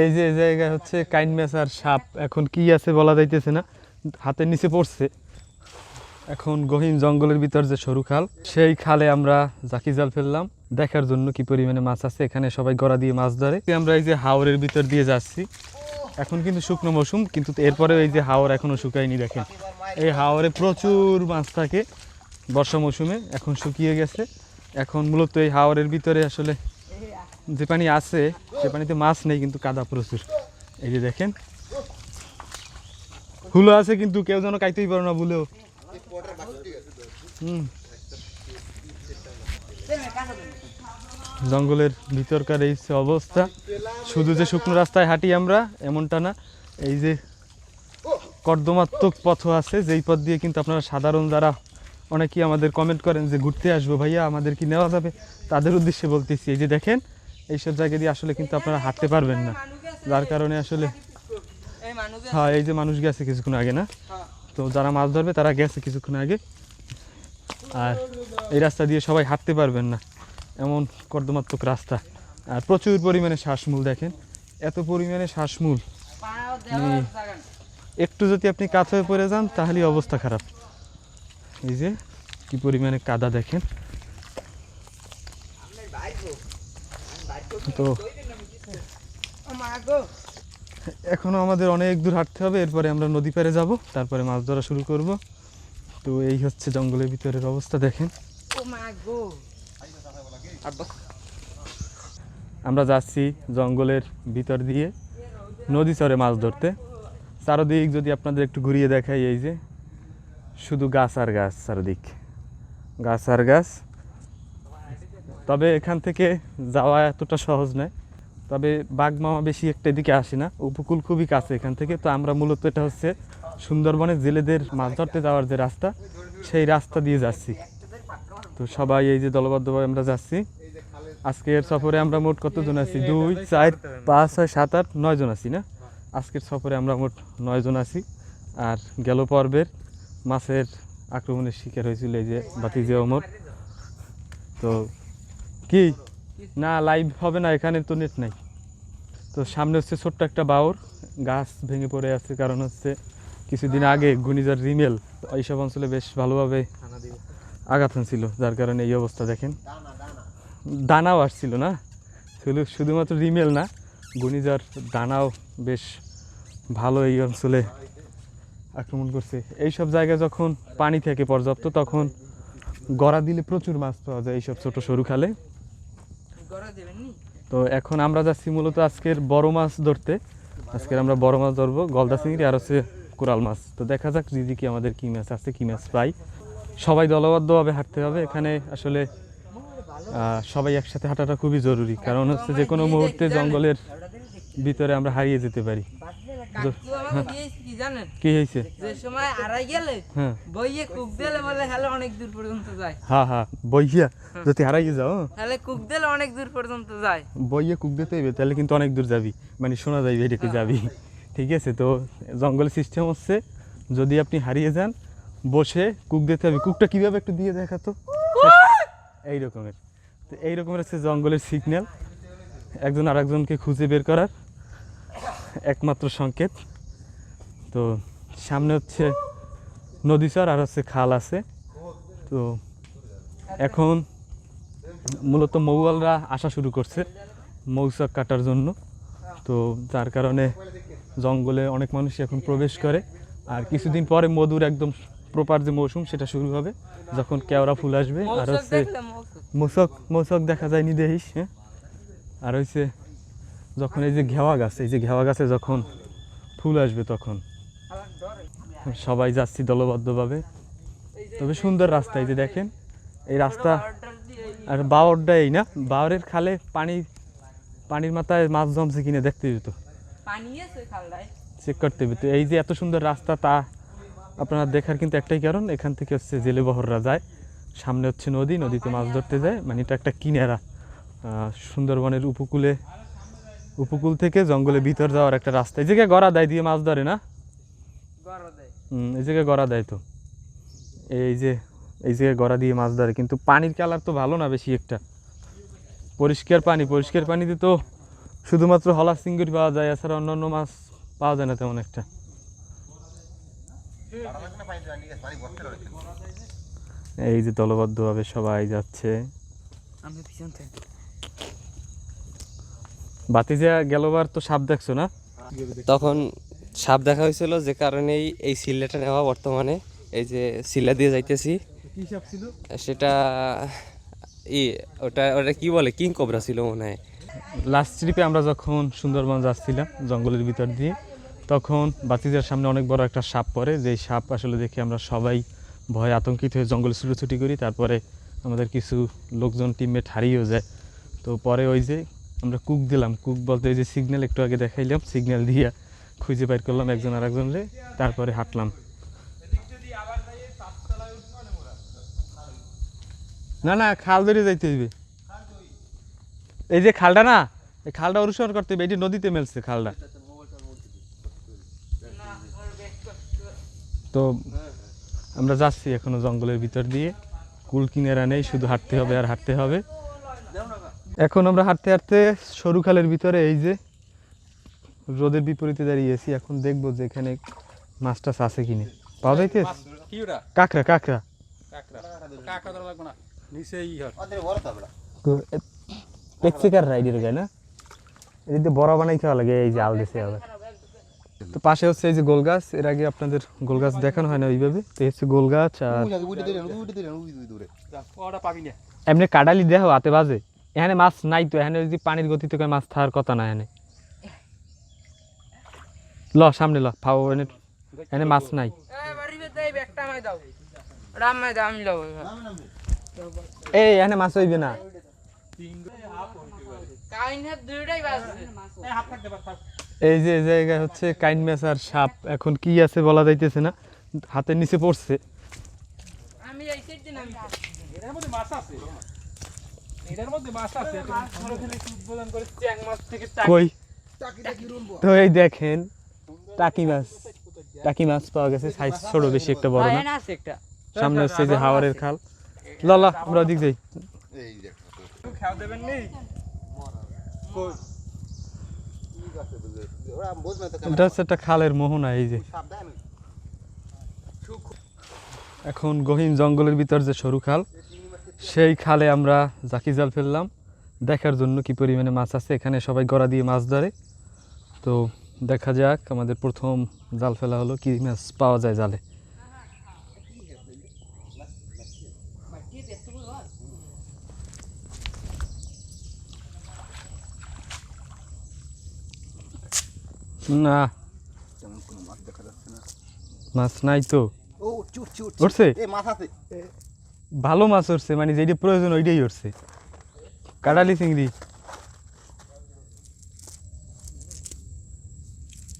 এই যে এই জায়গায় হচ্ছে কাইন ম্যাচ আর সাপ এখন কি আছে বলা যাইতেছে না হাতের নিচে পড়ছে। এখন গহীন জঙ্গলের ভিতর যে সরু খাল সেই খালে আমরা জাকি জাল ফেললাম দেখার জন্য কি পরিমাণে মাছ আছে এখানে সবাই গড়া দিয়ে মাছ ধরে। আমরা এই যে হাওরের ভিতর দিয়ে যাচ্ছি এখন কিন্তু শুকনো মৌসুম কিন্তু এরপরে এই যে হাওর এখনও শুকায়নি দেখেন। এই হাওরে প্রচুর মাছ থাকে বর্ষা মৌসুমে এখন শুকিয়ে গেছে। এখন মূলত এই হাওরের ভিতরে আসলে যে পানি আছে, সে পানিতে মাছ নেই, কিন্তু কাদা প্রচুর। এই যে দেখেন। হুলো আছে, কিন্তু কেউ যেন কাইতেই পারো না ভুলেও হুম। জঙ্গলের ভিতরকার এই অবস্থা। শুধু যে শুকনো রাস্তায় হাঁটি আমরা, এমনটা না। এই যে কর্দমাত্মক পথ আছে, যেই পথ দিয়ে কিন্তু আপনারা সাধারণ যারা অনেকেই আমাদের কমেন্ট করেন যে ঘুরতে আসব ভাইয়া আমাদের কি নেওয়া যাবে? তাদের উদ্দেশ্যে বলতেছি এই যে দেখেন এইসব জায়গা দিয়ে আসলে কিন্তু আপনারা হাঁটতে পারবেন না। যার কারণে আসলে হ্যাঁ এই যে মানুষ গেছে কিছুক্ষণ আগে না? তো যারা মাছ ধরবে তারা গেছে কিছুক্ষণ আগে। আর এই রাস্তা দিয়ে সবাই হাঁটতে পারবেন না। এমন কর্দমাত্মক রাস্তা। আর প্রচুর পরিমাণে শ্বাসমূল দেখেন। এত পরিমাণে শ্বাসমূল। নেই। একটু যদি আপনি কাত হয়ে পড়ে যান তাহলেই অবস্থা খারাপ। এই যে, কি পরিমাণে কাদা দেখেন? তো ও মা গো এখনও আমাদের অনেক দূর হাঁটতে হবে, এরপরে আমরা নদী পারে যাব, তারপরে মাছ ধরা শুরু করব। তো এই হচ্ছে জঙ্গলের ভিতরের অবস্থা, দেখেন। আমরা যাচ্ছি জঙ্গলের ভিতর দিয়ে নদী চরে মাছ ধরতে। চারদিক যদি আপনাদের একটু ঘুরিয়ে দেখাই, এই যে শুধু গাছ আর গাছ চারদিক। গাছ আর গাছ। তবে এখান থেকে যাওয়া এতটা সহজ নয়। তবে বাঘমামা বেশি একটা এদিকে আসে না। উপকূল খুবই কাছে এখান থেকে। তো আমরা মূলত এটা হচ্ছে সুন্দরবনের জেলেদের মাছ ধরতে যাওয়ার যে রাস্তা, সেই রাস্তা দিয়ে যাচ্ছি। তো সবাই এই যে দলবদ্ধভাবে আমরা যাচ্ছি। আজকের সফরে আমরা মোট কতজন আছি? দুই, চার, পাঁচ, ছয়, সাত, আট নয় জন আছি না? আজকের সফরে আমরা মোট নয় জন আছি। আর গেল পর্বের মাছের আক্রমণের শিকার হয়েছিল এই যে বাতিজে অমর তো কি? না লাইভ হবে না, এখানে তো নেট নাই। তো সামনে হচ্ছে ছোট্ট একটা বাউর, গাছ ভেঙে পড়ে আছে, কারণ হচ্ছে কিছুদিন আগে ঘূর্ণিঝড় রিমেল এইসব অঞ্চলে বেশ ভালোভাবে আঘাত ছিল যার কারণে এই অবস্থা দেখেন। দানাও আসছিল না, শুধু শুধুমাত্র রিমেল না, ঘূর্ণিঝড় দানাও বেশ ভালো এই অঞ্চলে আক্রমণ করছে। এই সব জায়গায় যখন পানি থাকে পর্যাপ্ত, তখন গড়া দিলে প্রচুর মাছ পাওয়া যায় এইসব ছোট সরু খালে। তো এখন আমরা যাচ্ছি মূলত আজকের বড় মাছ ধরতে। আজকের আমরা বড় মাছ ধরবো, গলদা চিংড়ি আর হচ্ছে কোরাল মাছ। তো দেখা যাক দিদি কি আমাদের কি মাছ আছে, কি মাছ পাই। সবাই দলবদ্ধভাবে হাঁটতে হবে, এখানে আসলে সবাই একসাথে হাঁটাটা খুবই জরুরি। কারণ হচ্ছে যে কোনো মুহূর্তে জঙ্গলের ভিতরে আমরা হারিয়ে যেতে পারি। জানেন? কি হয়েছে? যে সময় আড়াই গেলে হ্যাঁ। বইয়ে কুক দিলে বলে হ্যালো অনেক দূর পর্যন্ত যায়। হ্যাঁ হ্যাঁ। বইয়া যদি হারাইয়ে যাও তাহলে কুক দিলে অনেক দূর পর্যন্ত যায়। বইয়ে কুক দিতে হইবে তাহলে কিন্তু অনেক দূর যাবি। মানে শোনা যাবে এটাকে যাবি। ঠিক আছে তো জঙ্গলের সিস্টেম হচ্ছে যদি আপনি হারিয়ে যান বসে কুক দিতে হবে কুকটা কীভাবে একটু দিয়ে দেখাতো এই রকমের। তো এই রকমের হচ্ছে জঙ্গলের সিগন্যাল একজন আরেকজনকে খুঁজে বের করার একমাত্র সংকেত। তো সামনে হচ্ছে নদীচর আর হচ্ছে খাল আছে। তো এখন মূলত মৌয়ালরা আসা শুরু করছে মৌচাক কাটার জন্য। তো যার কারণে জঙ্গলে অনেক মানুষ এখন প্রবেশ করে। আর কিছুদিন পরে মধুর একদম প্রপার যে মৌসুম সেটা শুরু হবে যখন কেওড়া ফুল আসবে। আর হচ্ছে মৌসক মৌসক দেখা যায়নি দেখিস হ্যাঁ? আর হচ্ছে যখন এই যে ঘেওয়া গাছ এই যে ঘেওয়া গাছে যখন ফুল আসবে তখন সবাই যাচ্ছি দলবদ্ধভাবে। তবে সুন্দর রাস্তা এই যে দেখেন। এই রাস্তা আর বাওরটা এই না বাওরের খালে পানি পানির মাথায় মাছ জমছে কিনে দেখতে যেত চেক করতে হবে তো। এই যে এত সুন্দর রাস্তা তা আপনারা দেখার কিন্তু একটাই কারণ এখান থেকে হচ্ছে জেলে বহররা যায়। সামনে হচ্ছে নদী নদীতে মাছ ধরতে যায়। মানে এটা একটা কিনারা সুন্দরবনের উপকূলে উপকূল থেকে জঙ্গলের ভিতর যাওয়ার একটা রাস্তা। এই জায়গায় গড়া দেয় দিয়ে মাছ ধরে না? এই জায়গায় গড়া দেয় তো। এই যে এই জায়গায় গড়া দিয়ে মাছ ধরে কিন্তু পানির কালার তো ভালো না বেশি একটা। পরিষ্কার পানি পরিষ্কার পানিতে তো শুধুমাত্র হলা চিংড়ি পাওয়া যায় এছাড়া অন্যান্য মাছ পাওয়া যায় না তেমন একটা। এই যে দলবদ্ধভাবে সবাই যাচ্ছে। বাতিজা গেলবার তো সাপ দেখছ না? তখন সাপ দেখা হয়েছিল যে কারণেই এই সিলেটা নেওয়া বর্তমানে। এই যে সিলা দিয়ে যাইতেছি। কি সাপ ছিল? সেটা ই ওটা ওটা কি বলে? কিং কোবরা ছিল মনে হয়। লাস্ট ট্রিপে আমরা যখন সুন্দরবন যাচ্ছিলাম জঙ্গলের ভিতর দিয়ে তখন বাতিজার সামনে অনেক বড় একটা সাপ পড়ে। যেই সাপ আসলে দেখে আমরা সবাই ভয় আতঙ্কিত হয়ে জঙ্গলে ছুটোছুটি করি। তারপরে আমাদের কিছু লোকজন টিমমেট হারিয়েও যায়। তো পরে ওই যে আমরা কুক দিলাম। কুক বলতে ওই যে সিগন্যাল একটু আগে দেখাইলাম। সিগন্যাল দিয়ে খুঁজে বের করলাম একজন আর একজনরে তারপরে হাঁটলাম। না না, খাল ধরে যাইতে হইবে। এই যে খালটা না, এই খালটা অনুসরণ করতে হবে এটি নদীতে মেলছে খালটা। তো আমরা যাচ্ছি এখনও জঙ্গলের ভিতর দিয়ে। কুল কিনেরা নেই, শুধু হাঁটতে হবে আর হাঁটতে হবে। এখন আমরা হাঁটতে হাঁটতে সরু খালের ভিতরে এই যে রোদের বিপরীতে দাঁড়িয়েছি এখন দেখব যে এখানে মাছ টাছ আছে কিনে। পাওয়া যাইতে কাঁকড়া কাঁকড়া। পেক্সিকার রাইডের গায়ে না? এদিকে বড় বানাই খাওয়া লাগে এই দিছে আবার। তো পাশে হচ্ছে এই যে গোল গাছ এর আগে আপনাদের গোল গাছ দেখানো হয় না ওইভাবে। তো হচ্ছে গোল গাছ আর এমনি কাডালি দেখো হাতে বাজে। এখানে মাছ নাই তো এখানে যদি পানির গতিতে মাছ থাকার কথা না এখানে। ল, সামনে ল ফাও এনে এখানে মাছ নাই। এই এখানে মাছ হইবে না। এই যে জায়গায় হচ্ছে কাইন মাছ আর সাপ। এখন কি আছে বলা যাইতেছে না। হাতের নিচে পড়ছে। তো এই দেখেন টাকি মাছ টাকি মাছ পাওয়া গেছে সাইজ ছোট বেশি একটা বড় না। একটা। সামনে হচ্ছে যে হাওয়ারের খাল। ল ল আমরা ওদিক যাই। খাওয়া দেবেন নেই এটা হচ্ছে একটা খালের মোহনা এই যে। এখন গহীন জঙ্গলের ভিতর যে সরু খাল সেই খালে আমরা জাকি জাল ফেললাম। দেখার জন্য কি পরিমাণে মাছ আছে এখানে সবাই গড়া দিয়ে মাছ ধরে। তো দেখা যাক, আমাদের প্রথম জাল ফেলা হলো, কি মাছ পাওয়া যায় জালে? না। মাছ নাই তো। ভালো মাছ উঠছে মানে যেটা প্রয়োজন ওইটাই উঠছে। কাটালি চিংড়ি।